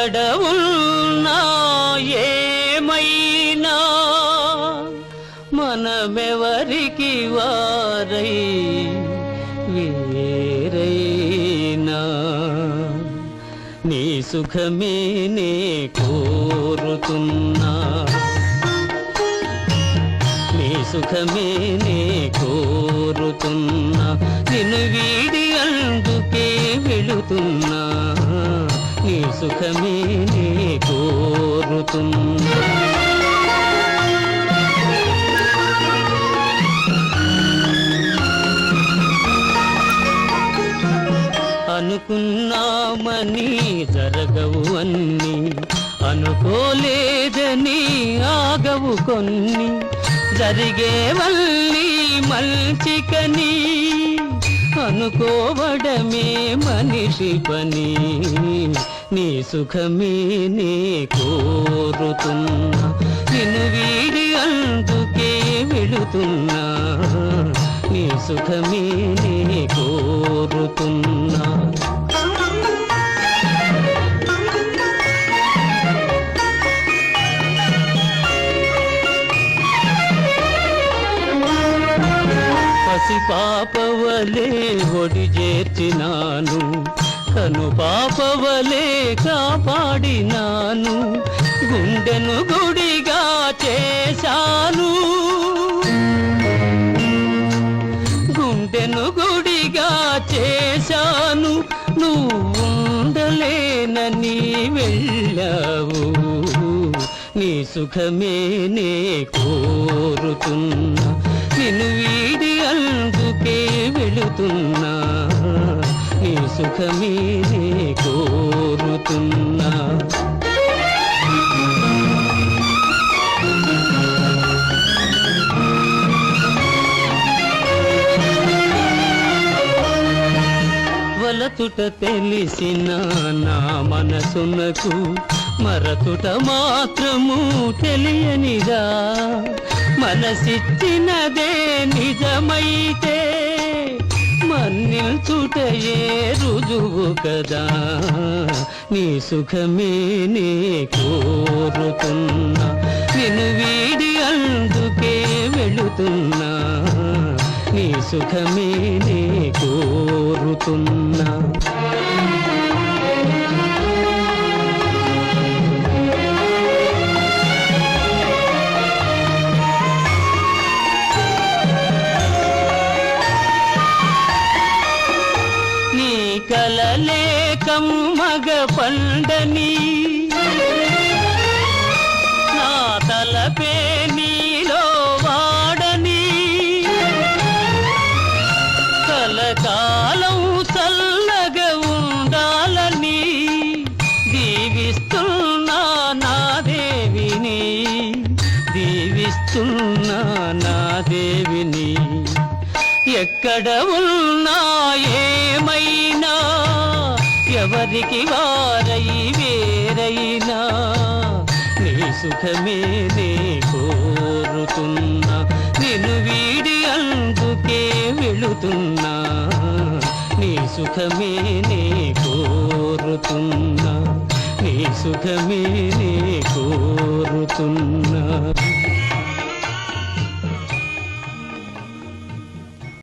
ఎక్కడ ఉన్నా ఏమైనా మనమెవరికి వారై వేరైనా? నీ సుఖమే నే కోరుతున్నా. నీ సుఖమే నే కోరుతున్నా. నిన్ను వీడి అందుకే వెళుతున్నా. సుఖమే నే కోరుతున్నా అనుకున్నామని జరగవు అన్ని అనుకోలేదని ఆగవు కొన్ని. జరిగేవల్లి మల్చికని అనుకోవడమే మనిషి పని. నీ సుఖమే నే కోరుతున్నా. నిన్ను వీడి అందుకే వెళుతున్నా. నీ సుఖమే నే కోరుతున్నా. పసి పాపవలే ఒడి చేర్చినాను. కను పాపవలే కాపాడినాను గుండెను గుడిగా చేశాను. గుండెను గుడిగా చేశాను నువ్వు ఉండలేనని వెళ్ళావు. నీ సుఖమే నే కోరుతున్నా నిన్ను వీడి అందుకే వెళుతున్నా. సుఖమే కోరుతున్నా వలతుట తెలిసిన నా మనసునకు మరతుట మాత్రము తెలియనిదా. మనసిచ్చినదే నిజమైతే నిల్చుటయే రుజువు కదా. నీ సుఖమే నే కోరుతున్నా. నిన్ను వీడి అందుకే వెళుతున్నా. నీ సుఖమే నే కోరుతున్నా. కమ్మగ పండని. నా తలపే నీలో వాడని. కలకాలం చల్లగ ఉండాలని దీవిస్తున్నా నా దేవిని. దీవిస్తున్నా ఎక్కడ ఉన్నా ఏమైనా ఎవరికి వారై వేరైనా నీ సుఖమే నే కోరుతున్నా నిన్ను వీడి అందుకే వెళుతున్నా నీ సుఖమే నే కోరుతున్నా నీ సుఖమే నే కోరుతున్నా.